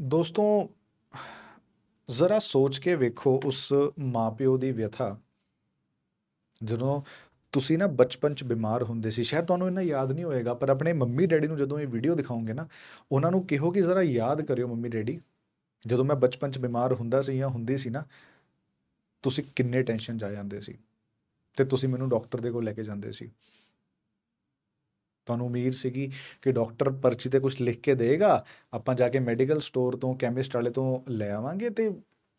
ਦੋਸਤੋ, ਜ਼ਰਾ ਸੋਚ ਕੇ ਵੇਖੋ ਉਸ ਮਾਪਿਓ ਦੀ ਵਿਅਥਾ ਜਦੋਂ ਤੁਸੀਂ ਨਾ ਬਚਪਨ ਚ ਬਿਮਾਰ ਹੁੰਦੇ ਸੀ, ਸ਼ਾਇਦ ਤੁਹਾਨੂੰ ਇਹਨਾਂ ਯਾਦ ਨਹੀਂ ਹੋਏਗਾ, ਪਰ ਆਪਣੇ ਮੰਮੀ ਡੈਡੀ ਨੂੰ ਜਦੋਂ ਇਹ ਵੀਡੀਓ ਦਿਖਾਉਂਗੇ ਨਾ, ਉਹਨਾਂ ਨੂੰ ਕਿਹੋ ਕਿ ਜ਼ਰਾ ਯਾਦ ਕਰਿਓ ਮੰਮੀ ਡੈਡੀ। ਜਦੋਂ ਮੈਂ ਬਚਪਨ ਚ ਬਿਮਾਰ ਹੁੰਦਾ ਸੀ ਜਾਂ ਹੁੰਦੀ ਸੀ ਨਾ, ਤੁਸੀਂ ਕਿੰਨੇ ਟੈਨਸ਼ਨ 'ਚ ਆ ਜਾਂਦੇ ਸੀ। ਤੇ ਤੁਸੀਂ ਮੈਨੂੰ ਡਾਕਟਰ ਦੇ ਕੋਲ ਲੈ ਕੇ ਜਾਂਦੇ ਸੀ। ਤੁਹਾਨੂੰ ਉਮੀਦ ਸੀਗੀ ਕਿ ਡਾਕਟਰ ਪਰਚੀ ਤੇ ਕੁਝ ਲਿਖ ਕੇ ਦੇਗਾ ਆਪਾਂ ਜਾ ਕੇ ਮੈਡੀਕਲ ਸਟੋਰ ਤੋਂ ਕੈਮਿਸਟ ਵਾਲੇ ਤੋਂ ਲੈ ਆਵਾਂਗੇ ਤੇ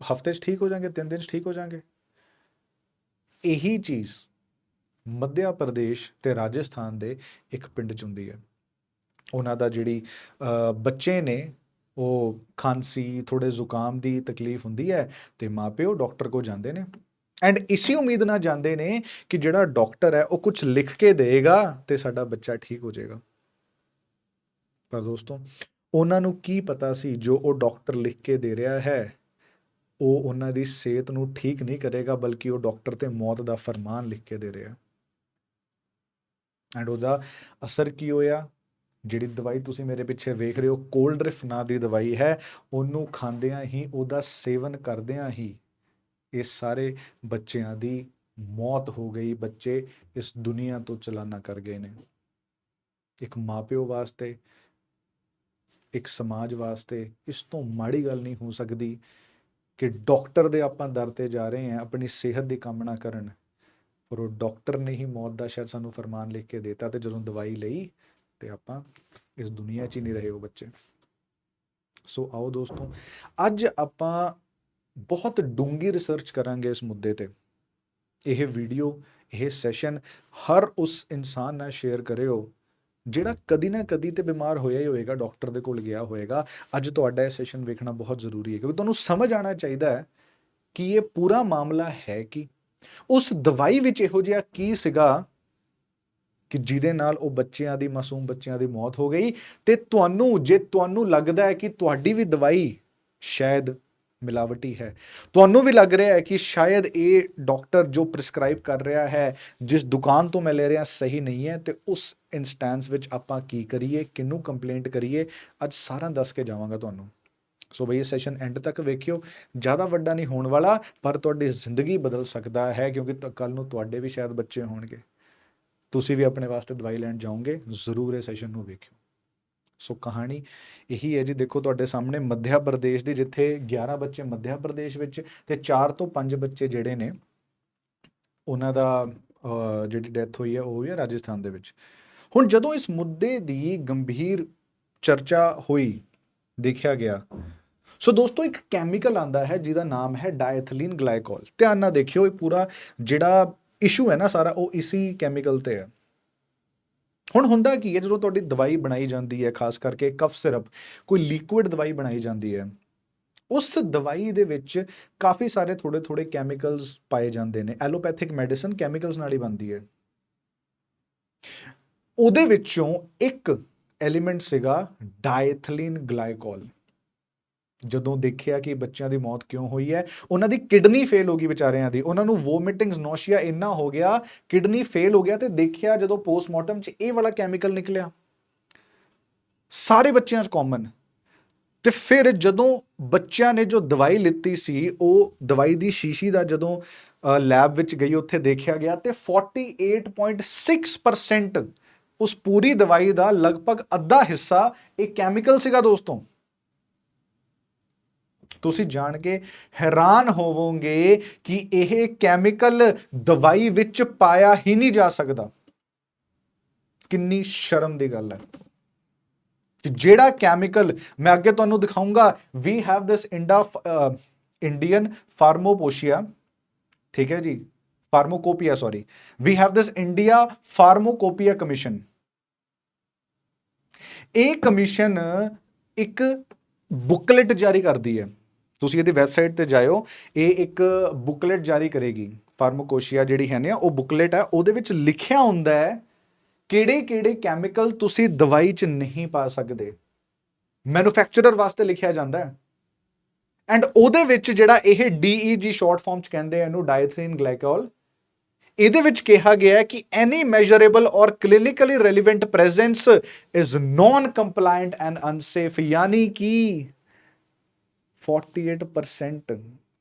ਹਫ਼ਤੇ 'ਚ ਠੀਕ ਹੋ ਜਾਾਂਗੇ ਤਿੰਨ ਦਿਨ 'ਚ ਠੀਕ ਹੋ ਜਾਾਂਗੇ ਇਹੀ ਚੀਜ਼ ਮੱਧਿਆ ਪ੍ਰਦੇਸ਼ ਤੇ ਰਾਜਸਥਾਨ ਦੇ ਇੱਕ ਪਿੰਡ 'ਚ ਹੁੰਦੀ ਹੈ। ਉਹਨਾਂ ਦਾ ਜਿਹੜੀ ਬੱਚੇ ਨੇ, ਉਹ ਖਾਂਸੀ ਥੋੜੇ ਜ਼ੁਕਾਮ ਦੀ ਤਕਲੀਫ ਹੁੰਦੀ ਹੈ ਤੇ ਮਾਪਿਓ ਡਾਕਟਰ ਕੋ ਜਾਂਦੇ ਨੇ। ਐਂਡ ਇਸੇ ਉਮੀਦ ਨਾਲ ਜਾਂਦੇ ਨੇ ਕਿ ਜਿਹੜਾ ਡਾਕਟਰ ਹੈ, ਉਹ ਕੁਝ ਲਿਖ ਕੇ ਦੇਗਾ ਤੇ ਸਾਡਾ ਬੱਚਾ ਠੀਕ ਹੋ ਜਾਏਗਾ। ਪਰ ਦੋਸਤੋ, ਉਹਨਾਂ ਨੂੰ ਕੀ ਪਤਾ ਸੀ ਜੋ ਉਹ ਡਾਕਟਰ ਲਿਖ ਕੇ ਦੇ ਰਿਹਾ ਹੈ, ਉਹ ਉਹਨਾਂ ਦੀ ਸਿਹਤ ਨੂੰ ਠੀਕ ਨਹੀਂ ਕਰੇਗਾ, ਬਲਕਿ ਉਹ ਡਾਕਟਰ ਤੇ ਮੌਤ ਦਾ ਫਰਮਾਨ ਲਿਖ ਕੇ ਦੇ ਰਿਹਾ। ਐਂਡ ਉਹਦਾ ਅਸਰ ਕੀ ਹੋਇਆ? ਜਿਹੜੀ ਦਵਾਈ ਤੁਸੀਂ ਮੇਰੇ ਪਿੱਛੇ ਵੇਖ ਰਹੇ ਹੋ ਕੋਲਡ੍ਰਿਫ ਨਾਂ ਦੀ ਦਵਾਈ ਹੈ, ਉਹਨੂੰ ਖਾਂਦਿਆਂ ਹੀ, ਉਹਦਾ ਸੇਵਨ ਕਰਦਿਆਂ ਹੀ ਇਹ ਸਾਰੇ ਬੱਚਿਆਂ ਦੀ ਮੌਤ ਹੋ ਗਈ, ਬੱਚੇ ਇਸ ਦੁਨੀਆ ਤੋਂ ਚਲਾਨਾ ਕਰ ਗਏ ਨੇ। ਇੱਕ ਮਾਪਿਓ ਵਾਸਤੇ, ਇੱਕ ਸਮਾਜ ਵਾਸਤੇ ਇਸ ਤੋਂ ਮਾੜੀ ਗੱਲ ਨਹੀਂ ਹੋ ਸਕਦੀ ਕਿ ਡਾਕਟਰ ਦੇ ਆਪਾਂ ਦਰ ਤੇ ਜਾ ਰਹੇ ਹਾਂ, ਆਪਣੀ ਸਿਹਤ ਦੀ ਕਾਮਨਾ ਕਰਨ। ਪਰ ਉਹ ਡਾਕਟਰ ਨੇ ਹੀ ਮੌਤ ਦਾ ਸ਼ਾਇਦ ਸਾਨੂੰ ਫਰਮਾਨ ਲਿਖ ਕੇ ਦਿੱਤਾ ਤੇ ਜਦੋਂ ਦਵਾਈ ਲਈ ਤੇ ਆਪਾਂ ਇਸ ਦੁਨੀਆ 'ਚ ਹੀ ਨਹੀਂ ਰਹੇ ਉਹ ਬੱਚੇ। ਸੋ ਆਓ ਦੋਸਤੋ, ਅੱਜ ਆਪਾਂ ਬਹੁਤ ਡੂੰਗੀ ਰਿਸਰਚ ਕਰਾਂਗੇ ਇਸ ਮੁੱਦੇ ਤੇ। ਇਹ ਵੀਡੀਓ ਇਹ ਸੈਸ਼ਨ ਹਰ ਉਸ ਇਨਸਾਨ ਨਾਲ ਸ਼ੇਅਰ ਕਰਿਓ ਜਿਹੜਾ ਕਦੀ ਨਾ ਕਦੀ ਤੇ ਬਿਮਾਰ ਹੋਇਆ ਹੀ ਹੋਏਗਾ ਡਾਕਟਰ ਦੇ ਕੋਲ ਗਿਆ ਹੋਏਗਾ। ਅੱਜ ਤੁਹਾਡਾ ਇਹ ਸੈਸ਼ਨ ਵੇਖਣਾ ਬਹੁਤ ਜ਼ਰੂਰੀ ਹੈ ਕਿਉਂਕਿ ਤੁਹਾਨੂੰ ਸਮਝ ਆਉਣਾ ਚਾਹੀਦਾ ਹੈ ਕਿ ਇਹ ਪੂਰਾ ਮਾਮਲਾ ਹੈ ਕੀ। ਉਸ ਦਵਾਈ ਵਿੱਚ ਇਹੋ ਜਿਹਾ ਕੀ ਸੀਗਾ ਕਿ ਜਿਹਦੇ ਨਾਲ ਉਹ ਬੱਚਿਆਂ ਦੀ ਮਾਸੂਮ ਬੱਚਿਆਂ ਦੀ ਮੌਤ ਹੋ ਗਈ ਤੇ ਤੁਹਾਨੂੰ ਜੇ ਤੁਹਾਨੂੰ ਲੱਗਦਾ ਹੈ ਕਿ ਤੁਹਾਡੀ ਵੀ ਦਵਾਈ ਸ਼ਾਇਦ ਮਿਲਾਵਟੀ ਹੈ। ਤੁਹਾਨੂੰ ਵੀ ਲੱਗ ਰਿਹਾ ਹੈ ਕਿ ਸ਼ਾਇਦ ਇਹ ਡਾਕਟਰ ਜੋ ਪ੍ਰਿਸਕ੍ਰਾਈਬ ਕਰ ਰਿਹਾ ਹੈ, ਜਿਸ ਦੁਕਾਨ ਤੋਂ ਮੈਂ ਲੈ ਰਿਹਾ, ਸਹੀ ਨਹੀਂ ਹੈ ਤੇ ਉਸ ਇਨਸਟੈਂਸ ਵਿੱਚ ਆਪਾਂ ਕੀ ਕਰੀਏ, ਕਿਹਨੂੰ ਕੰਪਲੇਂਟ ਕਰੀਏ, ਅੱਜ ਸਾਰਾ ਦੱਸ ਕੇ ਜਾਵਾਂਗਾ ਤੁਹਾਨੂੰ। ਸੋ ਬਈ ਇਹ ਸੈਸ਼ਨ ਐਂਡ ਤੱਕ ਵੇਖਿਓ। ਜ਼ਿਆਦਾ ਵੱਡਾ ਨਹੀਂ ਹੋਣ ਵਾਲਾ, ਪਰ ਤੁਹਾਡੀ ਜ਼ਿੰਦਗੀ ਬਦਲ ਸਕਦਾ ਹੈ, ਕਿਉਂਕਿ ਕੱਲ ਨੂੰ ਤੁਹਾਡੇ ਵੀ ਸ਼ਾਇਦ ਬੱਚੇ ਹੋਣਗੇ। ਤੁਸੀਂ ਵੀ ਆਪਣੇ ਵਾਸਤੇ ਦਵਾਈ ਲੈਣ ਜਾਓਗੇ, ਜ਼ਰੂਰ ਇਹ ਸੈਸ਼ਨ ਨੂੰ ਵੇਖਿਓ। ਸੋ ਕਹਾਣੀ ਇਹੀ ਹੈ ਜੀ। ਦੇਖੋ ਤੁਹਾਡੇ ਸਾਹਮਣੇ ਮੱਧਿਆ ਪ੍ਰਦੇਸ਼ ਦੀ ਜਿੱਥੇ 11 ਬੱਚੇ ਮੱਧਿਆ ਪ੍ਰਦੇਸ਼ ਵਿੱਚ ਤੇ 4 ਤੋਂ 5 ਬੱਚੇ ਜਿਹੜੇ ਨੇ, ਉਹਨਾਂ ਦਾ ਜਿਹੜੀ ਡੈਥ ਹੋਈ ਹੈ, ਉਹ ਹੋਈ ਹੈ ਰਾਜਸਥਾਨ ਦੇ ਵਿੱਚ। ਹੁਣ ਜਦੋਂ ਇਸ ਮੁੱਦੇ ਦੀ ਗੰਭੀਰ ਚਰਚਾ ਹੋਈ, ਦੇਖਿਆ ਗਿਆ, ਸੋ ਦੋਸਤੋ ਇੱਕ ਕੈਮੀਕਲ ਆਂਦਾ ਹੈ, ਜਿਹਦਾ ਨਾਮ ਹੈ ਡਾਇਥਲੀਨ ਗਲਾਈਕੋਲ। ਧਿਆਨ ਨਾਲ ਦੇਖਿਓ ਇਹ ਪੂਰਾ ਜਿਹੜਾ ਇਸ਼ੂ ਹੈ ਨਾ ਸਾਰਾ, ਉਹ ਇਸੀ ਕੈਮੀਕਲ ਤੇ ਹੈ। ਹੁਣ ਹੁੰਦਾ ਕੀ ਹੈ, ਜਦੋਂ ਤੁਹਾਡੀ ਦਵਾਈ ਬਣਾਈ ਜਾਂਦੀ ਹੈ, ਖਾਸ ਕਰਕੇ ਕਫ ਸਿਰਪ ਕੋਈ ਲਿਕੁਇਡ ਦਵਾਈ ਬਣਾਈ ਜਾਂਦੀ ਹੈ, ਉਸ ਦਵਾਈ ਦੇ ਵਿੱਚ ਕਾਫੀ ਸਾਰੇ ਥੋੜੇ ਥੋੜੇ ਕੈਮੀਕਲਸ ਪਾਏ ਜਾਂਦੇ ਨੇ ਐਲੋਪੈਥਿਕ ਮੈਡੀਸਨ ਕੈਮੀਕਲਸ ਨਾਲ ਹੀ ਬਣਦੀ ਹੈ। ਉਹਦੇ ਵਿੱਚੋਂ ਇੱਕ ਐਲੀਮੈਂਟ ਸੀਗਾ ਡਾਇਥਲੀਨ ਗਲਾਈਕੋਲ ਜਦੋਂ ਦੇਖਿਆ ਕਿ ਬੱਚਿਆਂ ਦੀ ਮੌਤ ਕਿਉਂ ਹੋਈ ਹੈ, ਉਹਨਾਂ ਦੀ ਕਿਡਨੀ ਫੇਲ ਹੋ ਗਈ ਵਿਚਾਰਿਆਂ ਦੀ। ਉਹਨਾਂ ਨੂੰ ਵੋਮਿਟਿੰਗਸ ਨੋਸ਼ੀਆ ਇੰਨਾ ਹੋ ਗਿਆ, ਕਿਡਨੀ ਫੇਲ ਹੋ ਗਿਆ ਤੇ ਦੇਖਿਆ ਜਦੋਂ ਪੋਸਟਮਾਰਟਮ 'ਚ ਇਹ ਵਾਲਾ ਕੈਮੀਕਲ ਨਿਕਲਿਆ। ਸਾਰੇ ਬੱਚਿਆਂ 'ਚ ਕਾਮਨ ਤੇ ਫਿਰ ਜਦੋਂ ਬੱਚਿਆਂ ਨੇ ਜੋ ਦਵਾਈ ਲਿੱਤੀ ਸੀ, ਉਹ ਦਵਾਈ ਦੀ ਸ਼ੀਸ਼ੀ ਦਾ ਜਦੋਂ ਲੈਬ ਵਿੱਚ ਗਈ, ਉੱਥੇ ਦੇਖਿਆ ਗਿਆ ਤੇ 48.6% ਉਸ ਪੂਰੀ ਦਵਾਈ ਦਾ ਲਗਭਗ ਅੱਧਾ ਹਿੱਸਾ ਇਹ ਕੈਮੀਕਲ ਸੀਗਾ ਦੋਸਤੋ। ਤੁਸੀਂ ਜਾਣ ਕੇ ਹੈਰਾਨ ਹੋਵੋਗੇ ਕਿ ਇਹ ਕੈਮੀਕਲ ਦਵਾਈ ਵਿੱਚ ਪਾਇਆ ਹੀ ਨਹੀਂ ਜਾ ਸਕਦਾ। ਕਿੰਨੀ ਸ਼ਰਮ ਦੀ ਗੱਲ ਹੈ। ਜਿਹੜਾ ਕੈਮੀਕਲ ਮੈਂ ਅੱਗੇ ਤੁਹਾਨੂੰ ਦਿਖਾਉਂਗਾ ਵੀ ਹੈਵ ਦਿਸ ਇੰਡਾ ਇੰਡੀਅਨ ਫਾਰਮੋਪੋਸ਼ੀਆ ਠੀਕ ਹੈ ਜੀ? Pharmacopoeia sorry we have this India pharmacopoeia commission ਇਹ ਕਮਿਸ਼ਨ ਇੱਕ ਬੁਕਲੇਟ ਜਾਰੀ ਕਰਦੀ ਹੈ। ਤੁਸੀਂ ਇਹਦੀ ਵੈਬਸਾਈਟ ਤੇ ਜਾਇਓ, ਇਹ ਇੱਕ ਬੁਕਲੇਟ ਜਾਰੀ ਕਰੇਗੀ, ਫਾਰਮੋਕੋਸ਼ੀਆ ਜਿਹੜੀ ਹੈ ਨਾ ਉਹ ਬੁਕਲੇਟ ਹੈ ਉਹਦੇ ਵਿੱਚ ਲਿਖਿਆ ਹੁੰਦਾ ਹੈ ਕਿਹੜੇ ਕਿਹੜੇ ਕੈਮੀਕਲ ਤੁਸੀਂ ਦਵਾਈ 'ਚ ਨਹੀਂ ਪਾ ਸਕਦੇ। ਮੈਨੂਫੈਕਚਰਰ ਵਾਸਤੇ ਲਿਖਿਆ ਜਾਂਦਾ ਹੈ। ਐਂਡ ਉਹਦੇ ਵਿੱਚ ਜਿਹੜਾ ਇਹ DEG ਸ਼ਾਰਟ ਫਾਰਮ 'ਚ ਕਹਿੰਦੇ ਆ ਇਹਨੂੰ, ਡਾਇਥਰੀਨ ਗਲਾਈਕੋਲ, ਇਹਦੇ ਵਿੱਚ ਕਿਹਾ ਗਿਆ ਹੈ ਕਿ any measurable or clinically relevant presence is non compliant and unsafe ਯਾਨੀ ਕਿ 48%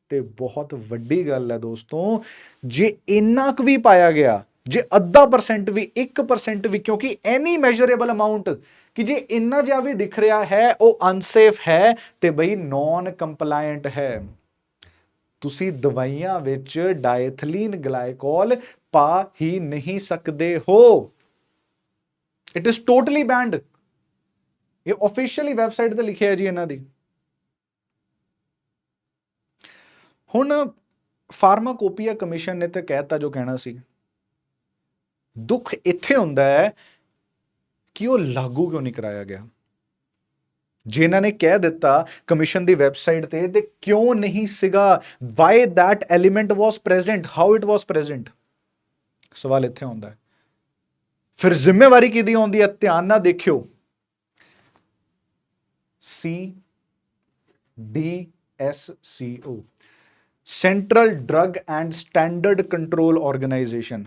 ਤੇ ਬਹੁਤ ਵੱਡੀ ਗੱਲ ਹੈ ਦੋਸਤੋ, ਜੇ ਇੰਨਾ ਕੁ ਵੀ ਪਾਇਆ ਗਿਆ, ਜੇ ਅੱਧਾ ਪਰਸੈਂਟ ਵੀ 1% ਵੀ, ਕਿਉਂਕਿ ਐਨੀ ਮੈਜ਼ਰੇਬਲ ਅਮਾਉਂਟ ਕਿ ਜੇ ਇੰਨਾ ਜਿਹਾ ਵੀ ਦਿਖ ਰਿਹਾ ਹੈ, ਉਹ ਅਨਸੇਫ ਹੈ ਤੇ ਬਈ ਨਾਨ ਕੰਪਲਾਇੰਟ ਹੈ। ਤੁਸੀਂ ਦਵਾਈਆਂ ਵਿੱਚ ਡਾਇਥਲੀਨ ਗਲਾਈਕੋਲ ਪਾ ਹੀ ਨਹੀਂ ਸਕਦੇ ਹੋ। ਇਟ ਇਜ਼ ਟੋਟਲੀ ਬੈਂਡ ਇਹ ਆਫੀਸ਼ੀਅਲੀ ਵੈਬਸਾਈਟ ਤੇ ਲਿਖਿਆ ਹੈ ਜੀ ਇਹਨਾਂ ਦੀ। ਹੁਣ ਫਾਰਮਾਕੋਪੀਆ ਕਮਿਸ਼ਨ ਨੇ ਤਾਂ ਕਹਿਤਾ ਜੋ ਕਹਿਣਾ ਸੀ। ਦੁੱਖ ਇੱਥੇ ਹੁੰਦਾ ਹੈ ਕਿ ਉਹ ਲਾਗੂ ਕਿਉਂ ਨਹੀਂ ਕਰਾਇਆ ਗਿਆ? ਜੇ ਨੇ ਕਹਿ ਦਿੱਤਾ ਕਮਿਸ਼ਨ ਦੀ ਵੈਬਸਾਈਟ ਤੇ ਤੇ ਕਿਉਂ ਨਹੀਂ ਸੀਗਾ? Why that element was present? How it was present? ਸਵਾਲ ਇੱਥੇ ਆਉਂਦਾ ਹੈ। ਫਿਰ ਜ਼ਿੰਮੇਵਾਰੀ ਕਿਹਦੀ ਆਉਂਦੀ ਹੈ? ਧਿਆਨ ਨਾਲ ਦੇਖਿਓ। C D S C O central drug and standard control organisation.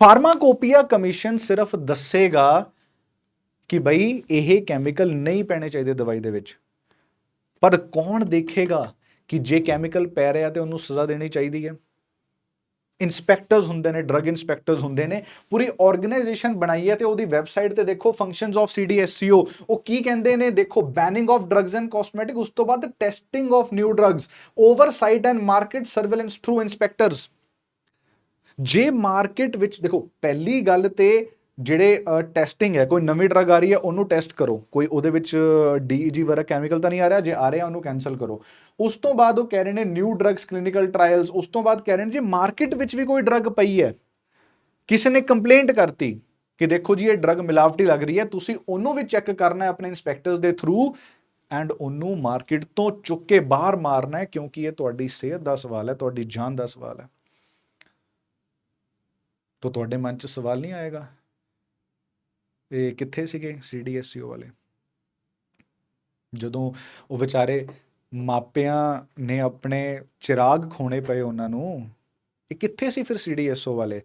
Pharmacopoeia commission ਸਿਰਫ ਦੱਸੇਗਾ ਕਿ ਬਈ ਇਹ ਕੈਮੀਕਲ ਨਹੀਂ ਪੈਣੇ ਚਾਹੀਦੇ ਦਵਾਈ ਦੇ ਵਿੱਚ। ਪਰ ਕੌਣ ਦੇਖੇਗਾ ਕਿ ਜੇ ਕੈਮੀਕਲ ਪੈ ਰਿਹਾ ਤੇ ਉਹਨੂੰ ਸਜ਼ਾ ਦੇਣੀ ਚਾਹੀਦੀ ਹੈ? ਇਨਸਪੈਕਟਰਸ ਹੁੰਦੇ ਨੇ ਡਰੱਗ ਇਨਸਪੈਕਟਰਸ ਹੁੰਦੇ ਨੇ। ਪੂਰੀ ਆਰਗੇਨਾਈਜੇਸ਼ਨ ਬਣਾਈ ਹੈ ਤੇ ਉਹਦੀ ਵੈਬਸਾਈਟ ਤੇ ਦੇਖੋ ਫੰਕਸ਼ਨਸ ਆਫ ਸੀਡੀਐਸਸੀਓ ਉਹ ਕੀ ਕਹਿੰਦੇ ਨੇ? ਦੇਖੋ banning of drugs and cosmetic ਉਸ ਤੋਂ ਬਾਅਦ testing of new drugs oversight and market surveillance through inspectors ਜੇ ਮਾਰਕੀਟ ਵਿੱਚ, ਦੇਖੋ, ਪਹਿਲੀ ਗੱਲ ਤੇ ਜਿਹੜੇ ਟੈਸਟਿੰਗ ਹੈ, ਕੋਈ ਨਵੀਂ ਡਰੱਗ ਆ ਰਹੀ ਹੈ, ਉਹਨੂੰ ਟੈਸਟ ਕਰੋ। ਕੋਈ ਉਹਦੇ ਵਿੱਚ ਡੀਈਜੀ ਵਰਗਾ ਕੈਮੀਕਲ ਤਾਂ ਨਹੀਂ ਆ ਰਿਹਾ, ਜੇ ਆ ਰਿਹਾ, ਉਹਨੂੰ ਕੈਨਸਲ ਕਰੋ। ਉਸ ਤੋਂ ਬਾਅਦ ਉਹ ਕਹਿ ਰਹੇ ਨੇ ਨਿਊ ਡਰੱਗਸ ਕਲੀਨਿਕਲ ਟ੍ਰਾਇਲਸ ਉਸ ਤੋਂ ਬਾਅਦ ਕਹਿ ਰਹੇ ਨੇ ਜੇ ਮਾਰਕੀਟ ਵਿੱਚ ਵੀ ਕੋਈ ਡਰੱਗ ਪਈ ਹੈ। ਕਿਸੇ ਨੇ ਕੰਪਲੇਂਟ ਕਰਤੀ ਕਿ ਦੇਖੋ ਜੀ, ਇਹ ਡਰੱਗ ਮਿਲਾਵਟੀ ਲੱਗ ਰਹੀ ਹੈ, ਤੁਸੀਂ ਉਹਨੂੰ ਵੀ ਚੈੱਕ ਕਰਨਾ ਹੈ ਆਪਣੇ ਇਨਸਪੈਕਟਰਸ ਦੇ ਥਰੂ ਐਂਡ ਉਹਨੂੰ ਮਾਰਕੀਟ ਤੋਂ ਚੁੱਕ ਕੇ ਬਾਹਰ ਮਾਰਨਾ ਹੈ, ਕਿਉਂਕਿ ਇਹ ਤੁਹਾਡੀ ਸਿਹਤ ਦਾ ਸਵਾਲ ਹੈ, ਤੁਹਾਡੀ ਜਾਨ ਦਾ ਸਵਾਲ ਹੈ। ਤਾਂ ਤੁਹਾਡੇ ਮਨ 'ਚ ਸਵਾਲ ਨਹੀਂ ਆਏਗਾ? ਇਹ ਕਿੱਥੇ ਸੀਗੇ ਸੀਡੀਐਸਯੂ ਵਾਲੇ? ਜਦੋਂ ਉਹ ਵਿਚਾਰੇ ਮਾਪਿਆਂ ਨੇ ਆਪਣੇ ਚਿਰਾਗ ਖੋਣੇ ਪਏ ਉਹਨਾਂ ਨੂੰ, ਇਹ ਕਿੱਥੇ ਸੀ ਫਿਰ ਸੀਡੀਐਸਓ ਵਾਲੇ?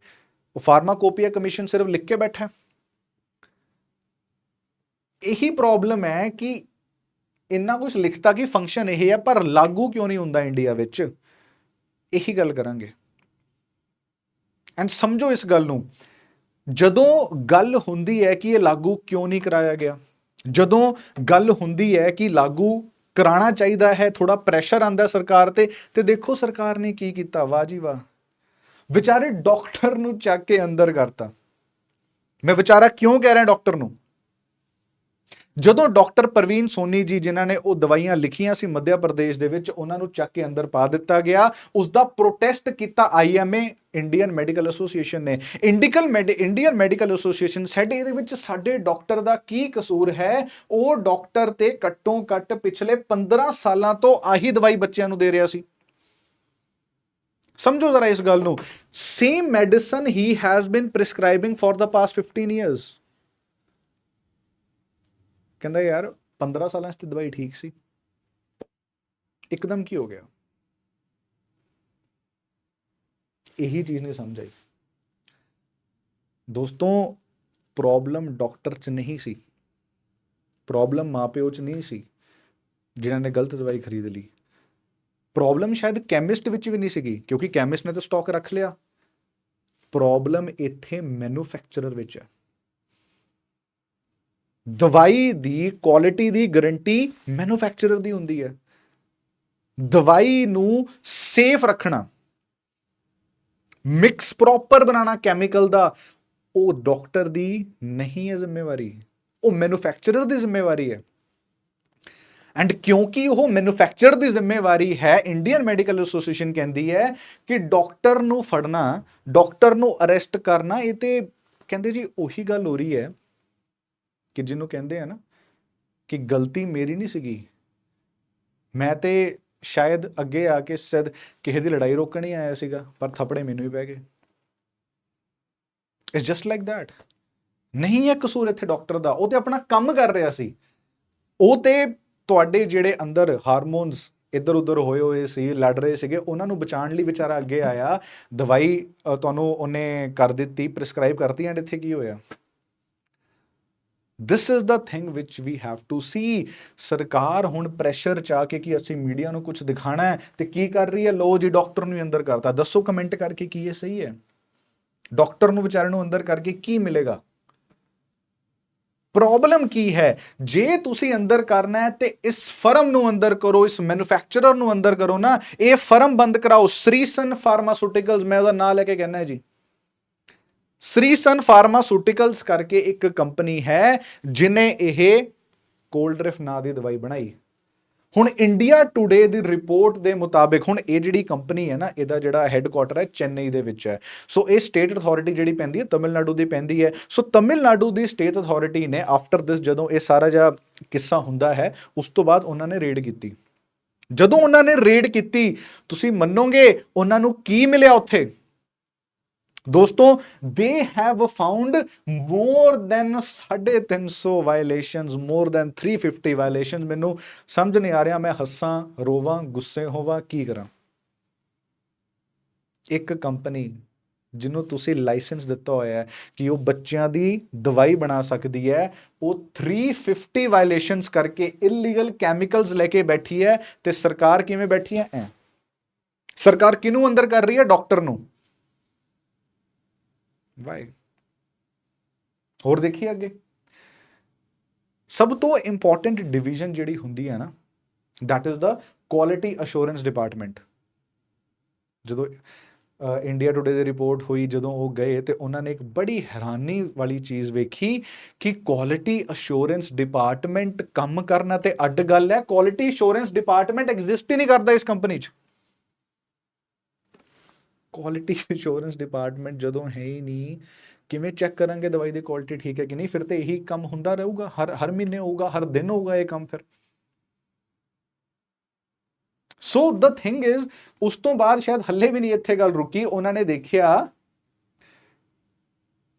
ਉਹ ਫਾਰਮਾਕੋਪੀਆ ਕਮਿਸ਼ਨ ਸਿਰਫ ਲਿਖ ਕੇ ਬੈਠਾ? ਇਹੀ ਪ੍ਰੋਬਲਮ ਹੈ ਕਿ ਇੰਨਾ ਕੁਝ ਲਿਖਤਾ ਕਿ ਫੰਕਸ਼ਨ ਇਹ ਹੈ, ਪਰ ਲਾਗੂ ਕਿਉਂ ਨਹੀਂ ਹੁੰਦਾ ਇੰਡੀਆ ਵਿੱਚ? ਇਹੀ ਗੱਲ ਕਰਾਂਗੇ। ਐਂਡ ਸਮਝੋ ਇਸ ਗੱਲ ਨੂੰ। ਜਦੋਂ ਗੱਲ ਹੁੰਦੀ ਹੈ ਕਿ ਇਹ ਲਾਗੂ ਕਿਉਂ ਨਹੀਂ ਕਰਾਇਆ ਗਿਆ? ਜਦੋਂ ਗੱਲ ਹੁੰਦੀ ਹੈ ਕਿ ਲਾਗੂ ਕਰਾਉਣਾ ਚਾਹੀਦਾ ਹੈ ਥੋੜਾ ਪ੍ਰੈਸ਼ਰ ਆਂਦਾ ਸਰਕਾਰ ਤੇ ਤੇ ਦੇਖੋ ਸਰਕਾਰ ਨੇ ਕੀ ਕੀਤਾ? ਵਾਹ ਜੀ ਵਾਹ। ਵਿਚਾਰੇ ਡਾਕਟਰ ਨੂੰ ਚੱਕ ਕੇ ਅੰਦਰ ਕਰਤਾ। ਮੈਂ ਵਿਚਾਰਾ ਕਿਉਂ ਕਹਿ ਰਿਹਾ ਡਾਕਟਰ ਨੂੰ? ਜਦੋਂ ਡਾਕਟਰ ਪ੍ਰਵੀਨ ਸੋਨੀ ਜੀ, ਜਿਨ੍ਹਾਂ ਨੇ ਉਹ ਦਵਾਈਆਂ ਲਿਖੀਆਂ ਸੀ ਮੱਧ ਪ੍ਰਦੇਸ਼ ਦੇ ਵਿੱਚ, ਉਹਨਾਂ ਨੂੰ ਚੱਕ ਕੇ ਅੰਦਰ ਪਾ ਦਿੱਤਾ ਗਿਆ। ਉਸ ਦਾ ਪ੍ਰੋਟੈਸਟ ਕੀਤਾ ਆਈਐਮਏ ਇੰਡੀਅਨ ਮੈਡੀਕਲ ਐਸੋਸੀਏਸ਼ਨ ਨੇ। ਇੰਡੀਕਲ ਇੰਡੀਅਨ ਮੈਡੀਕਲ ਐਸੋਸੀਏਸ਼ਨ ਸੈਡ ਇਹਦੇ ਵਿੱਚ ਸਾਡੇ ਡਾਕਟਰ ਦਾ ਕੀ ਕਸੂਰ ਹੈ? ਉਹ ਡਾਕਟਰ ਤੇ ਘੱਟੋ ਘੱਟ ਪਿਛਲੇ 15 ਸਾਲਾਂ ਤੋਂ ਆਹੀ ਦਵਾਈ ਬੱਚਿਆਂ ਨੂੰ ਦੇ ਰਿਹਾ ਸੀ। ਸਮਝੋ ਜ਼ਰਾ ਇਸ ਗੱਲ ਨੂੰ। Same medicine he has been prescribing for the past 15 years ਕਹਿੰਦਾ ਯਾਰ 15 ਸਾਲਾਂ 'ਚ ਦਵਾਈ ਠੀਕ ਸੀ। ਇੱਕਦਮ ਕੀ ਹੋ ਗਿਆ? ਇਹੀ ਚੀਜ਼ ਨਹੀਂ ਸਮਝ ਆਈ। ਦੋਸਤੋ ਪ੍ਰੋਬਲਮ ਡਾਕਟਰ 'ਚ ਨਹੀਂ ਸੀ। ਪ੍ਰੋਬਲਮ ਮਾਪਿਓ 'ਚ ਨਹੀਂ ਸੀ, ਜਿਨ੍ਹਾਂ ਨੇ ਗਲਤ ਦਵਾਈ ਖਰੀਦ ਲਈ। ਪ੍ਰੋਬਲਮ ਸ਼ਾਇਦ ਕੈਮਿਸਟ ਵਿੱਚ ਵੀ ਨਹੀਂ ਸੀਗੀ, ਕਿਉਂਕਿ ਕੈਮਿਸਟ ਨੇ ਤਾਂ ਸਟਾਕ ਰੱਖ ਲਿਆ। ਪ੍ਰੋਬਲਮ ਇੱਥੇ ਮੈਨੂਫੈਕਚਰਰ ਵਿੱਚ ਹੈ। ਦਵਾਈ ਦੀ ਕੁਆਲਿਟੀ ਦੀ ਗਾਰੰਟੀ ਮੈਨੂਫੈਕਚਰਰ ਦੀ ਹੁੰਦੀ ਹੈ। ਦਵਾਈ ਨੂੰ ਸੇਫ ਰੱਖਣਾ। ਮਿਕਸ ਪ੍ਰੋਪਰ ਬਣਾਉਣਾ ਕੈਮੀਕਲ ਦਾ, ਉਹ ਡਾਕਟਰ ਦੀ ਨਹੀਂ ਹੈ ਜ਼ਿੰਮੇਵਾਰੀ। ਉਹ ਮੈਨੂਫੈਕਚਰਰ ਦੀ ਜ਼ਿੰਮੇਵਾਰੀ ਹੈ। ਐਂਡ ਕਿਉਂਕਿ ਉਹ ਮੈਨੂਫੈਕਚਰ ਦੀ ਜ਼ਿੰਮੇਵਾਰੀ ਹੈ ਇੰਡੀਅਨ ਮੈਡੀਕਲ ਐਸੋਸੀਏਸ਼ਨ ਕਹਿੰਦੀ ਹੈ ਕਿ ਡਾਕਟਰ ਨੂੰ ਫੜਨਾ ਡਾਕਟਰ ਨੂੰ ਅਰੈਸਟ ਕਰਨਾ, ਇਹ ਤੇ ਕਹਿੰਦੇ ਜੀ ਉਹੀ ਗੱਲ ਹੋ ਰਹੀ ਹੈ ਕਿ ਜਿਹਨੂੰ ਕਹਿੰਦੇ ਆ ਨਾ ਕਿ ਗਲਤੀ ਮੇਰੀ ਨਹੀਂ ਸੀਗੀ। ਮੈਂ ਤੇ ਸ਼ਾਇਦ ਅੱਗੇ ਆ ਕੇ ਸਦ ਕਿਸੇ ਦੀ ਲੜਾਈ ਰੋਕਣ ਹੀ ਆਇਆ ਸੀਗਾ, ਪਰ ਥੱਪੜੇ ਮੈਨੂੰ ਹੀ ਪੈ ਗਏ। ਇਟਸ ਜਸਟ ਲਾਈਕ ਥੈਟ ਨਹੀਂ ਹੈ ਕਸੂਰ ਇੱਥੇ ਡਾਕਟਰ ਦਾ, ਉਹ ਤੇ ਆਪਣਾ ਕੰਮ ਕਰ ਰਿਹਾ ਸੀ। ਉਹ ਤੇ ਤੁਹਾਡੇ ਜਿਹੜੇ ਅੰਦਰ ਹਾਰਮੋਨਸ ਇੱਧਰ ਉੱਧਰ ਹੋਏ ਹੋਏ ਸੀ, ਲੜ ਰਹੇ ਸੀਗੇ, ਉਹਨਾਂ ਨੂੰ ਬਚਾਉਣ ਲਈ ਵਿਚਾਰਾ ਅੱਗੇ ਆਇਆ। ਦਵਾਈ ਤੁਹਾਨੂੰ ਉਹਨੇ ਕਰ ਦਿੱਤੀ ਪ੍ਰਿਸਕ੍ਰਾਈਬ ਕਰਤੀ ਐਂਡ ਇੱਥੇ ਕੀ ਹੋਇਆ? This is the thing which we have to see ਸਰਕਾਰ ਹੁਣ ਪ੍ਰੈਸ਼ਰ ਚ ਆ ਕੇ ਕਿ ਅਸੀਂ ਮੀਡੀਆ ਨੂੰ ਕੁਝ ਦਿਖਾਣਾ ਹੈ ਤੇ ਕੀ ਕਰ ਰਹੀ ਹੈ? ਲੋ ਜੀ ਡਾਕਟਰ ਨੂੰ ਹੀ ਅੰਦਰ ਕਰਤਾ। ਦੱਸੋ ਕਮੈਂਟ ਕਰਕੇ ਕੀ ਇਹ ਸਹੀ ਹੈ? ਡਾਕਟਰ ਨੂੰ ਵਿਚਾਰੇ ਨੂੰ ਅੰਦਰ ਕਰਕੇ ਕੀ ਮਿਲੇਗਾ? ਪ੍ਰੋਬਲਮ ਕੀ ਹੈ? ਜੇ ਤੁਸੀਂ ਅੰਦਰ ਕਰਨਾ ਹੈ ਤੇ ਇਸ ਫਰਮ ਨੂੰ ਅੰਦਰ ਕਰੋ, ਇਸ ਮੈਨੂਫੈਕਚਰਰ ਨੂੰ ਅੰਦਰ ਕਰੋ ਨਾ, ਇਹ ਫਰਮ ਬੰਦ ਕਰਾਓ। ਸ੍ਰੀਸਨ ਫਾਰਮਾਸਿਊਟੀਕਲਸ ਮੈਂ ਉਹਦਾ ਨਾਮ ਲੈ ਕੇ ਕਹਿੰਦਾ ਜੀ। ਸ੍ਰੀਸਨ ਫਾਰਮਾਸਿਊਟੀਕਲਸ ਕਰਕੇ ਇੱਕ ਕੰਪਨੀ ਹੈ ਜਿਨੇ ਇਹ ਕੋਲਡਰਿਫ ਨਾਂ ਦੀ ਦਵਾਈ ਬਣਾਈ। ਹੁਣ ਇੰਡੀਆ ਟੁਡੇ ਦੀ ਰਿਪੋਰਟ ਦੇ ਮੁਤਾਬਿਕ ਹੁਣ ਇਹ ਜਿਹੜੀ ਕੰਪਨੀ ਹੈ ਨਾ, ਇਹਦਾ ਜਿਹੜਾ ਹੈੱਡਕੁਆਟਰ ਹੈ ਚੇਨਈ ਦੇ ਵਿੱਚ ਹੈ। ਸੋ ਇਹ ਸਟੇਟ ਅਥਾਰਟੀ ਜਿਹੜੀ ਪੈਂਦੀ ਹੈ, ਤਮਿਲਨਾਡੂ ਦੀ ਪੈਂਦੀ ਹੈ। ਸੋ ਤਮਿਲਨਾਡੂ ਦੀ ਸਟੇਟ ਅਥਾਰਟੀ ਨੇ ਆਫਟਰ ਦਿਸ ਜਦੋਂ ਇਹ ਸਾਰਾ ਜਿਹਾ ਕਿੱਸਾ ਹੁੰਦਾ ਹੈ, ਉਸ ਤੋਂ ਬਾਅਦ ਉਹਨਾਂ ਨੇ ਰੇਡ ਕੀਤੀ। ਜਦੋਂ ਉਹਨਾਂ ਨੇ ਰੇਡ ਕੀਤੀ, ਤੁਸੀਂ ਮੰਨੋਗੇ ਉਹਨਾਂ ਨੂੰ ਕੀ ਮਿਲਿਆ ਉੱਥੇ? ਦੋਸਤੋ they have found more than 350 violations more than 350 violations ਮੈਨੂੰ ਸਮਝ ਨਹੀਂ ਆ ਰਿਹਾ, ਮੈਂ ਹੱਸਾਂ, ਰੋਵਾਂ, ਗੁੱਸੇ ਹੋਵਾਂ, ਕੀ ਕਰਾਂ? ਇੱਕ ਕੰਪਨੀ ਜਿਹਨੂੰ ਤੁਸੀਂ ਲਾਇਸੈਂਸ ਦਿੱਤਾ ਹੋਇਆ ਹੈ ਕਿ ਉਹ ਬੱਚਿਆਂ ਦੀ ਦਵਾਈ ਬਣਾ ਸਕਦੀ ਹੈ, ਉਹ 350 ਵਾਇਲੇਸ਼ਨਸ ਕਰਕੇ ਇਲੀਗਲ ਕੈਮੀਕਲਸ ਲੈ ਕੇ ਬੈਠੀ ਹੈ ਤੇ ਸਰਕਾਰ ਕਿਵੇਂ ਬੈਠੀ ਹੈ? ਐ। ਸਰਕਾਰ ਕਿਹਨੂੰ ਅੰਦਰ ਕਰ ਰਹੀ ਹੈ? ਡਾਕਟਰ ਨੂੰ। ਵਾਈ ਹੋਰ ਦੇਖੀਏ ਅੱਗੇ। ਸਭ ਤੋਂ ਇੰਪੋਰਟੈਂਟ ਡਿਵੀਜ਼ਨ ਜਿਹੜੀ ਹੁੰਦੀ ਹੈ ਨਾ that is the quality assurance department ਜਦੋਂ ਇੰਡੀਆ ਟੁਡੇ ਦੀ ਰਿਪੋਰਟ ਹੋਈ, ਜਦੋਂ ਉਹ ਗਏ ਤੇ ਉਹਨਾਂ ਨੇ ਇੱਕ ਬੜੀ ਹੈਰਾਨੀ ਵਾਲੀ ਚੀਜ਼ ਵੇਖੀ ਕਿ ਕੁਆਲਿਟੀ ਅਸ਼ੋਰੈਂਸ ਡਿਪਾਰਟਮੈਂਟ ਕੰਮ ਕਰਨਾ ਤੇ ਅੱਡ ਗੱਲ ਹੈ। ਕੁਆਲਿਟੀ ਅਸ਼ੋਰੈਂਸ ਡਿਪਾਰਟਮੈਂਟ ਐਗਜ਼ਿਸਟ ਹੀ ਨਹੀਂ ਕਰਦਾ ਇਸ ਕੰਪਨੀ 'ਚ। ਕੁਆਲਿਟੀ ਇੰਸ਼ੋਰੈਂਸ ਡਿਪਾਰਟਮੈਂਟ ਜਦੋਂ ਹੈ ਹੀ ਨਹੀਂ, ਕਿਵੇਂ ਚੈੱਕ ਕਰਾਂਗੇ ਦਵਾਈ ਦੀ ਕੁਆਲਿਟੀ ਠੀਕ ਹੈ ਕਿ ਨਹੀਂ? ਫਿਰ ਤੇ ਇਹੀ ਕੰਮ ਹੁੰਦਾ ਰਹੂਗਾ, ਹਰ ਹਰ ਮਹੀਨੇ ਹੋਊਗਾ, ਹਰ ਦਿਨ ਹੋਊਗਾ ਇਹ ਕੰਮ ਫਿਰ। ਸੋ ਦ ਥਿੰਗ ਇਜ਼ ਉਸ ਤੋਂ ਬਾਅਦ ਸ਼ਾਇਦ ਹੱਲੇ ਵੀ ਨਹੀਂ ਇੱਥੇ ਗੱਲ ਰੁਕੀ, ਉਹਨਾਂ ਨੇ ਦੇਖਿਆ,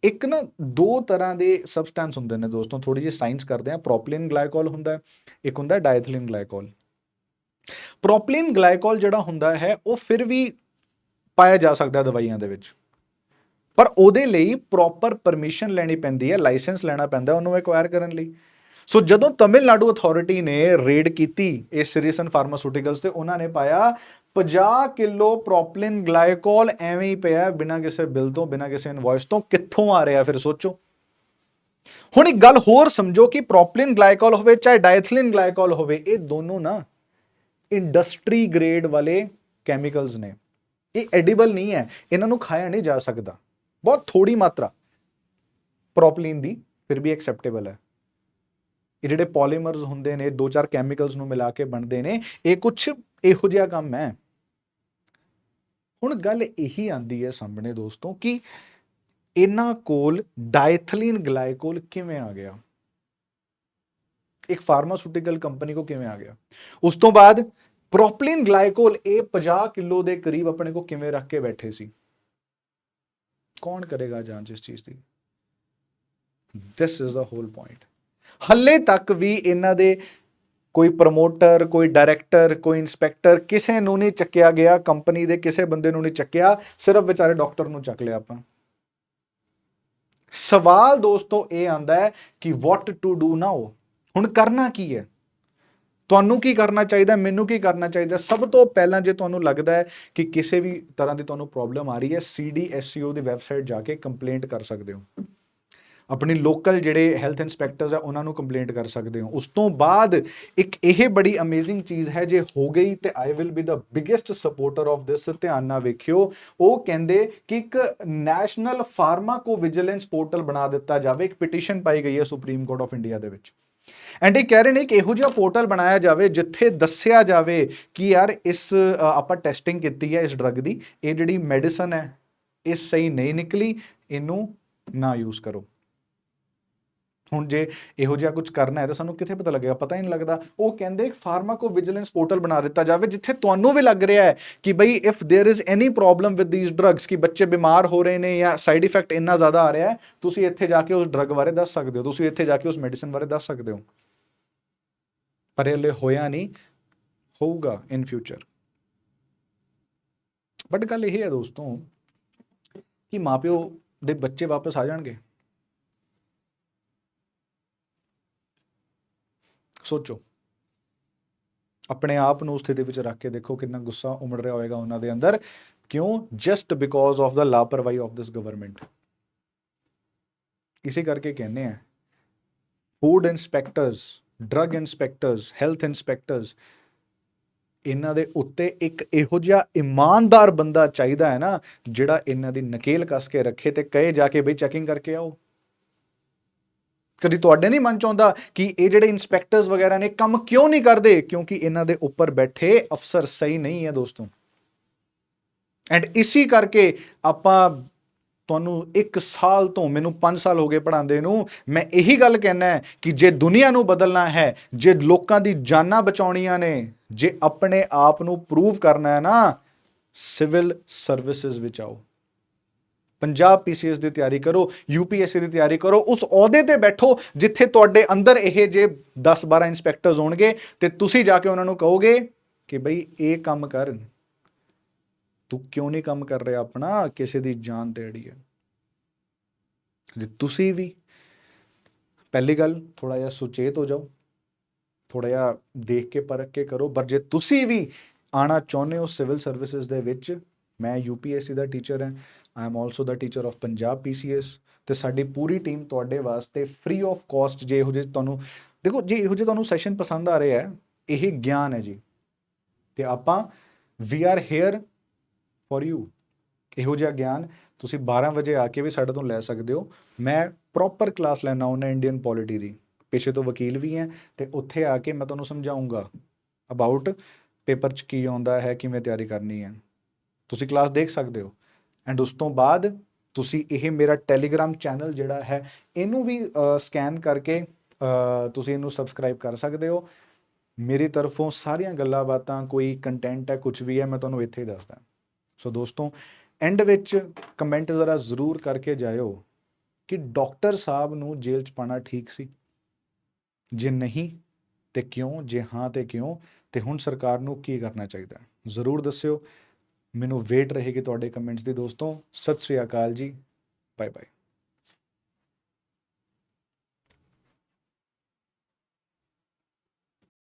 ਇੱਕ ਨਾ ਦੋ ਤਰ੍ਹਾਂ ਦੇ ਸਬਸਟੈਂਸ ਹੁੰਦੇ ਨੇ ਦੋਸਤੋ ਥੋੜੀ ਜਿਹੀ ਸਾਇੰਸ ਕਰਦੇ ਆ ਪ੍ਰੋਪਲੀਨ ਗਲਾਈਕੋਲ ਹੁੰਦਾ ਇੱਕ ਹੁੰਦਾ ਡਾਇਥਲੀਨ ਗਲਾਈਕੋਲ ਪ੍ਰੋਪਲੀਨ ਗਲਾਈਕੋਲ ਜਿਹੜਾ ਹੁੰਦਾ ਹੈ, ਉਹ ਫਿਰ ਵੀ ਪਾਇਆ ਜਾ ਸਕਦਾ ਦਵਾਈਆਂ ਦੇ ਵਿੱਚ। ਪਰ ਉਹਦੇ ਲਈ ਪ੍ਰੋਪਰ ਪਰਮਿਸ਼ਨ ਲੈਣੀ ਪੈਂਦੀ ਹੈ ਲਾਇਸੈਂਸ ਲੈਣਾ ਪੈਂਦਾ ਉਹਨੂੰ ਐਕਵਾਇਰ ਕਰਨ ਲਈ। ਸੋ ਜਦੋਂ ਤਾਮਿਲਨਾਡੂ ਅਥਾਰਟੀ ਨੇ ਰੇਡ ਕੀਤੀ ਇਸ ਸਿਰੀਸਨ ਫਾਰਮਾਸਿਊਟੀਕਲਸ ਤੇ, ਉਹਨਾਂ ਨੇ ਪਾਇਆ 50 ਕਿਲੋ ਪ੍ਰੋਪਲਿਨ ਗਲਾਈਕੋਲ ਐਵੇਂ ਹੀ ਪਿਆ ਬਿਨਾਂ ਕਿਸੇ ਬਿੱਲ ਤੋਂ, ਬਿਨਾਂ ਕਿਸੇ ਇਨਵੌਇਸ ਤੋਂ, ਕਿੱਥੋਂ ਆ ਰਿਹਾ ਫਿਰ ਸੋਚੋ। ਹੁਣ ਇੱਕ ਗੱਲ ਹੋਰ ਸਮਝੋ ਕਿ ਪ੍ਰੋਪਲਿਨ ਗਲਾਈਕੋਲ ਹੋਵੇ, ਚਾਹੇ ਡਾਇਥਿਲਿਨ ਗਲਾਈਕੋਲ ਹੋਵੇ, ਇਹ ਦੋਨੋਂ ਨਾ ਇੰਡਸਟਰੀ ਗ੍ਰੇਡ ਵਾਲੇ ਕੈਮੀਕਲਸ ਨੇ। ਇਹ ਐਡੀਬਲ ਨਹੀਂ ਹੈ। ਇਹਨਾਂ ਨੂੰ ਖਾਇਆ ਨਹੀਂ ਜਾ ਸਕਦਾ। ਬਹੁਤ ਥੋੜੀ ਮਾਤਰਾ। ਪ੍ਰੋਪਲਿਨ ਦੀ ਫਿਰ ਵੀ ਐਕਸੈਪਟੇਬਲ ਹੈ। ਇਹ ਜਿਹੜੇ ਪੋਲੀਮਰਸ ਹੁੰਦੇ ਨੇ, ਦੋ ਚਾਰ ਕੈਮੀਕਲਸ ਨੂੰ ਮਿਲਾ ਕੇ ਬਣਦੇ ਨੇ, ਇਹ ਕੁਝ ਇਹੋ ਜਿਹਾ ਕੰਮ ਹੈ। ਹੁਣ ਗੱਲ ਇਹੀ ਆਂਦੀ ਹੈ ਸਾਹਮਣੇ ਦੋਸਤੋ ਕਿ ਇਹਨਾਂ ਕੋਲ ਡਾਇਥਲੀਨ ਗਲਾਈਕੋਲ ਕਿਵੇਂ ਆ ਗਿਆ? ਇੱਕ ਫਾਰਮਾਸਿਊਟੀਕਲ ਕੰਪਨੀ ਕੋ ਕਿਵੇਂ ਆ ਗਿਆ? ਉਸ ਤੋਂ ਬਾਅਦ ਪ੍ਰੋਪਲੀਨ ਗਲਾਈਕੋਲ ਇਹ 50 ਕਿਲੋ ਦੇ ਕਰੀਬ ਆਪਣੇ ਕੋ ਕਿਵੇਂ ਰੱਖ ਕੇ ਬੈਠੇ ਸੀ? ਕੌਣ ਕਰੇਗਾ ਜਾਂਚ ਇਸ ਚੀਜ਼ ਦੀ? This is the whole point ਹੱਲੇ ਤੱਕ ਵੀ ਇਹਨਾਂ ਦੇ ਕੋਈ ਪ੍ਰਮੋਟਰ, ਕੋਈ ਡਾਇਰੈਕਟਰ, ਕੋਈ ਇਨਸਪੈਕਟਰ ਕਿਸੇ ਨੂੰ ਨਹੀਂ ਚੱਕਿਆ ਗਿਆ, ਕੰਪਨੀ ਦੇ ਕਿਸੇ ਬੰਦੇ ਨੂੰ ਨਹੀਂ ਚੱਕਿਆ, ਸਿਰਫ ਵਿਚਾਰੇ ਡਾਕਟਰ ਨੂੰ ਚੱਕ ਲਿਆ ਆਪਾਂ। ਸਵਾਲ ਦੋਸਤੋ ਇਹ ਆਂਦਾ ਹੈ ਕਿ ਵਾਟ ਟੂ ਡੂ ਨਾਓ ਹੁਣ ਕਰਨਾ ਕੀ ਹੈ? ਤੁਹਾਨੂੰ ਕੀ ਕਰਨਾ ਚਾਹੀਦਾ, ਮੈਨੂੰ ਕੀ ਕਰਨਾ ਚਾਹੀਦਾ, ਸਭ ਤੋਂ ਪਹਿਲਾਂ ਜੇ ਤੁਹਾਨੂੰ ਲੱਗਦਾ ਹੈ ਕਿ ਕਿਸੇ ਵੀ ਤਰ੍ਹਾਂ ਦੀ ਤੁਹਾਨੂੰ ਪ੍ਰੋਬਲਮ ਆ ਰਹੀ ਹੈ CDSCO ਦੀ ਵੈਬਸਾਈਟ ਜਾ ਕੇ ਕੰਪਲੇਂਟ ਕਰ ਸਕਦੇ ਹੋ। ਆਪਣੀ ਲੋਕਲ ਜਿਹੜੇ ਹੈਲਥ ਇਨਸਪੈਕਟਰਸ ਆ, ਉਹਨਾਂ ਨੂੰ ਕੰਪਲੇਂਟ ਕਰ ਸਕਦੇ ਹੋ। ਉਸ ਤੋਂ ਬਾਅਦ ਇੱਕ ਇਹ ਬੜੀ ਅਮੇਜ਼ਿੰਗ ਚੀਜ਼ ਹੈ, ਜੇ ਹੋ ਗਈ ਤੇ I will be the biggest supporter of this ਧਿਆਨ ਨਾਲ ਵੇਖਿਓ। ਉਹ ਕਹਿੰਦੇ ਕਿ ਇੱਕ ਨੈਸ਼ਨਲ ਫਾਰਮਾਕੋ ਵਿਜੀਲੈਂਸ ਪੋਰਟਲ ਬਣਾ ਦਿੱਤਾ ਜਾਵੇ, ਇੱਕ ਪਟੀਸ਼ਨ ਪਾਈ ਗਈ ਹੈ ਸੁਪਰੀਮ ਕੋਰਟ ਆਫ ਇੰਡੀਆ ਦੇ ਵਿੱਚ। ਐਂਡ ਇਹ ਕਹਿ ਰਹੇ ਨੇ ਕਿ ਇਹੋ ਜਿਹਾ ਪੋਰਟਲ ਬਣਾਇਆ ਜਾਵੇ ਜਿੱਥੇ ਦੱਸਿਆ ਜਾਵੇ ਕਿ ਯਾਰ ਇਸ ਆਪਾਂ ਟੈਸਟਿੰਗ ਕੀਤੀ ਹੈ ਇਸ ਡਰੱਗ ਦੀ, ਇਹ ਜਿਹੜੀ ਮੈਡੀਸਨ ਹੈ, ਇਹ ਸਹੀ ਨਹੀਂ ਨਿਕਲੀ, ਇਹਨੂੰ ਨਾ ਯੂਜ਼ ਕਰੋ। ਹੁਣ ਜੇ ਇਹੋ ਜਿਹਾ ਕੁਝ ਕਰਨਾ ਹੈ ਤਾਂ ਸਾਨੂੰ ਕਿੱਥੇ ਪਤਾ ਲੱਗੇਗਾ ਪਤਾ ਹੀ ਨਹੀਂ ਲੱਗਦਾ ਉਹ ਕਹਿੰਦੇ ਇੱਕ ਫਾਰਮਾਕੋ ਵਿਜੀਲੈਂਸ ਪੋਰਟਲ ਬਣਾ ਦਿੱਤਾ ਜਾਵੇ ਜਿੱਥੇ ਤੁਹਾਨੂੰ ਵੀ ਲੱਗ ਰਿਹਾ ਹੈ ਕਿ ਬਈ if there is any problem with these drugs ਕਿ ਬੱਚੇ ਬਿਮਾਰ ਹੋ ਰਹੇ ਨੇ ਜਾਂ ਸਾਈਡ ਇਫੈਕਟ ਇੰਨਾ ਜ਼ਿਆਦਾ ਆ ਰਿਹਾ ਹੈ ਤੁਸੀਂ ਇੱਥੇ ਜਾ ਕੇ ਉਸ ਡਰੱਗ ਬਾਰੇ ਦੱਸ ਸਕਦੇ ਹੋ ਤੁਸੀਂ ਇੱਥੇ ਜਾ ਕੇ ਉਸ ਮੈਡੀਸਿਨ ਬਾਰੇ ਦੱਸ ਸਕਦੇ ਹੋ ਪਰ ਇਹ ਹਲੇ ਹੋਇਆ ਨਹੀਂ ਹੋਊਗਾ ਇਨ ਫਿਊਚਰ ਬਟ ਗੱਲ ਇਹ ਹੈ ਦੋਸਤੋ ਕਿ ਮਾਪਿਓ ਦੇ ਬੱਚੇ ਵਾਪਸ ਆ ਜਾਣਗੇ ਸੋਚੋ। ਆਪਣੇ ਆਪ ਨੂੰ ਉਸ ਸਥਿਤੀ ਵਿੱਚ ਰੱਖ ਕੇ ਦੇਖੋ ਕਿੰਨਾ ਗੁੱਸਾ ਉਮੜ ਰਿਹਾ ਹੋਵੇਗਾ ਉਹਨਾਂ ਦੇ ਅੰਦਰ। ਕਿਉਂ? ਜਸਟ ਬਿਕੋਜ਼ ਆਫ ਦਾ ਲਾਪਰਵਾਹੀ ਆਫ ਦਿਸ ਗਵਰਨਮੈਂਟ ਇਸੇ ਕਰਕੇ ਕਹਿੰਦੇ ਆ food inspectors drug inspectors health inspectors ਇਹਨਾਂ ਦੇ ਉੱਤੇ ਇੱਕ ਇਹੋ ਜਿਹਾ ਇਮਾਨਦਾਰ ਬੰਦਾ ਚਾਹੀਦਾ ਹੈ ਨਾ, ਜਿਹੜਾ ਇਹਨਾਂ ਦੀ ਨਕੇਲ ਕੱਸ ਕੇ ਰੱਖੇ ਤੇ ਕਹੇ ਜਾ ਕੇ ਬਈ ਚੈਕਿੰਗ ਕਰਕੇ ਆਓ। ਕਦੀ ਤੁਹਾਡੇ ਨਹੀਂ ਮਨ ਚ ਆਉਂਦਾ ਕਿ ਇਹ ਜਿਹੜੇ ਇਨਸਪੈਕਟਰਸ ਵਗੈਰਾ ਨੇ ਕੰਮ ਕਿਉਂ ਨਹੀਂ ਕਰਦੇ? ਕਿਉਂਕਿ ਇਹਨਾਂ ਦੇ ਉੱਪਰ ਬੈਠੇ ਅਫਸਰ ਸਹੀ ਨਹੀਂ ਹੈ ਦੋਸਤੋ। ਐਂਡ ਇਸੀ ਕਰਕੇ ਆਪਾਂ ਤੁਹਾਨੂੰ 1 ਸਾਲ ਤੋਂ, ਮੈਨੂੰ 5 ਸਾਲ ਹੋ ਗਏ ਪੜਾਉਂਦੇ ਨੂੰ, ਮੈਂ ਇਹੀ ਗੱਲ ਕਹਿਣਾ ਹੈ ਕਿ ਜੇ ਦੁਨੀਆ ਨੂੰ ਬਦਲਣਾ ਹੈ, ਜੇ ਲੋਕਾਂ ਦੀ ਜਾਨਾਂ ਬਚਾਉਣੀਆਂ ਨੇ, ਜੇ ਆਪਣੇ ਆਪ ਨੂੰ ਪ੍ਰੂਵ ਕਰਨਾ ਹੈ ਨਾ ਸਿਵਲ ਸਰਵਿਸਿਜ਼ ਵਿੱਚ ਆਓ। ਪੰਜਾਬ ਪੀਸੀਐਸ ਦੀ ਤਿਆਰੀ ਕਰੋ ਯੂਪੀਐਸਸੀ ਦੀ ਤਿਆਰੀ ਕਰੋ, ਉਸ ਅਹੁਦੇ ਤੇ ਬੈਠੋ ਜਿੱਥੇ ਤੁਹਾਡੇ ਅੰਦਰ ਇਹ ਜੇ 10 12 ਇਨਸਪੈਕਟਰਸ ਹੋਣਗੇ ਤੇ ਤੁਸੀਂ ਜਾ ਕੇ ਉਹਨਾਂ ਨੂੰ ਕਹੋਗੇ ਕਿ ਬਈ ਇਹ ਕੰਮ ਕਰ। ਤੂੰ ਕਿਉਂ ਨਹੀਂ ਕੰਮ ਕਰ ਰਿਹਾ ਆਪਣਾ? ਕਿਸੇ ਦੀ ਜਾਨ ਤੇ ਅੜੀ ਹੈ। ਜੇ ਤੁਸੀਂ ਵੀ ਪਹਿਲੀ ਗੱਲ ਥੋੜਾ ਜਿਹਾ ਸੁਚੇਤ ਹੋ ਜਾਓ ਥੋੜਾ ਜਿਹਾ ਦੇਖ ਕੇ ਪਰਖ ਕੇ ਕਰੋ, ਪਰ ਜੇ ਤੁਸੀਂ ਵੀ ਆਣਾ ਚਾਹੁੰਦੇ ਹੋ ਸਿਵਲ ਸਰਵਿਸਿਜ਼ ਦੇ ਵਿੱਚ ਮੈਂ ਯੂਪੀਐਸਸੀ ਦਾ ਟੀਚਰ ਹਾਂ I am also the teacher of Punjab PCS ਤੇ ਸਾਡੀ ਪੂਰੀ ਟੀਮ ਤੁਹਾਡੇ ਵਾਸਤੇ ਫ੍ਰੀ ਆਫ ਕਾਸਟ ਜੇ ਇਹੋ ਜਿਹੇ ਤੁਹਾਨੂੰ, ਦੇਖੋ ਜੇ ਇਹੋ ਜਿਹੇ ਤੁਹਾਨੂੰ ਸੈਸ਼ਨ ਪਸੰਦ ਆ ਰਹੇ ਹੈ ਇਹ ਗਿਆਨ ਹੈ ਜੀ। ਤੇ ਆਪਾਂ we are here for you ਇਹੋ ਜਿਹਾ ਗਿਆਨ ਤੁਸੀਂ 12 ਵਜੇ ਆ ਕੇ ਵੀ ਸਾਡੇ ਤੋਂ ਲੈ ਸਕਦੇ ਹੋ। ਮੈਂ ਪ੍ਰੋਪਰ ਕਲਾਸ ਲੈਣਾ ਹੁੰਦਾ ਇੰਡੀਅਨ ਪੋਲਿਟੀ ਦੀ। ਪੇਸ਼ੇ ਤੋਂ ਵਕੀਲ ਵੀ ਹਾਂ ਤੇ ਉੱਥੇ ਆ ਕੇ ਮੈਂ ਤੁਹਾਨੂੰ ਸਮਝਾਉਂਗਾ ਅਬਾਊਟ ਪੇਪਰ 'ਚ ਕੀ ਆਉਂਦਾ ਹੈ, ਕਿਵੇਂ ਤਿਆਰੀ ਕਰਨੀ ਹੈ। ਤੁਸੀਂ ਕਲਾਸ ਦੇਖ ਸਕਦੇ ਹੋ। ਐਂਡ ਉਸ ਤੋਂ ਬਾਅਦ ਤੁਸੀਂ ਇਹ ਮੇਰਾ ਟੈਲੀਗ੍ਰਾਮ ਚੈਨਲ ਜਿਹੜਾ ਹੈ, ਇਹਨੂੰ ਵੀ ਸਕੈਨ ਕਰਕੇ ਤੁਸੀਂ ਇਹਨੂੰ ਸਬਸਕ੍ਰਾਈਬ ਕਰ ਸਕਦੇ ਹੋ। ਮੇਰੀ ਤਰਫੋਂ ਸਾਰੀਆਂ ਗੱਲਾਂ ਬਾਤਾਂ, ਕੋਈ ਕੰਟੈਂਟ ਹੈ ਕੁਝ ਵੀ ਹੈ, ਮੈਂ ਤੁਹਾਨੂੰ ਇੱਥੇ ਹੀ ਦੱਸਦਾ। ਸੋ ਦੋਸਤੋ ਐਂਡ ਵਿੱਚ ਕਮੈਂਟ ਜ਼ਰਾ ਜ਼ਰੂਰ ਕਰਕੇ ਜਾਇਓ ਕਿ ਡਾਕਟਰ ਸਾਹਿਬ ਨੂੰ ਜੇਲ੍ਹ 'ਚ ਪਾਣਾ ਠੀਕ ਸੀ। ਜੇ ਨਹੀਂ, ਤੇ ਕਿਉਂ? ਜੇ ਹਾਂ, ਤੇ ਕਿਉਂ? ਤੇ ਹੁਣ ਸਰਕਾਰ ਨੂੰ ਕੀ ਕਰਨਾ ਚਾਹੀਦਾ? ਜ਼ਰੂਰ ਦੱਸਿਓ। ਮੈਨੂੰ ਵੇਟ ਰਹੇਗੀ ਤੁਹਾਡੇ ਕਮੈਂਟਸ ਦੀ ਦੋਸਤੋ। ਸਤਿ ਸ੍ਰੀ ਅਕਾਲ ਜੀ। Bye bye